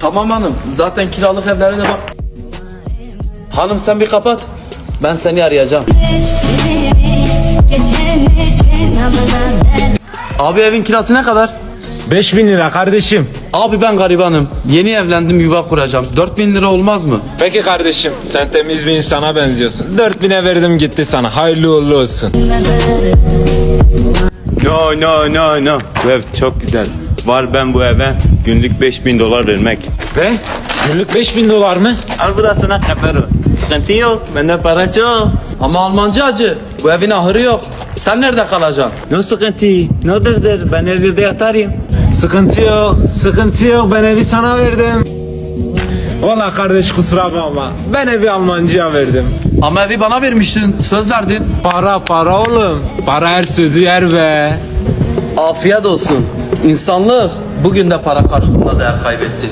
Tamam hanım. Zaten kiralık evlere de bak. Hanım sen bir kapat. Ben seni arayacağım. Abi evin kirası ne kadar? 5000 lira kardeşim. Abi ben garibanım. Yeni evlendim yuva kuracağım. 4000 lira olmaz mı? Peki kardeşim sen temiz bir insana benziyorsun. 4000'e verdim gitti sana. Hayırlı uğurlu olsun. No no no no. Bu ev çok güzel. Var ben bu eve günlük 5000 dolar vermek. Ve günlük 5000 dolar mı? Al bu da sana kapero. Sıkıntı yok. Bende para çok. Ama Almancı acı. Bu evin ahırı yok. Sen nerede kalacaksın? No sıkıntı. No dırdır. Ben her yerde yatarım. Sıkıntı yok. Sıkıntı yok. Ben evi sana verdim. Valla kardeş kusura bakma. Ben evi Almancıya verdim. Ama evi bana vermiştin. Söz verdin. Para para oğlum. Para her sözü yer be. Afiyet olsun. İnsanlık bugün de para karşısında değer kaybetti.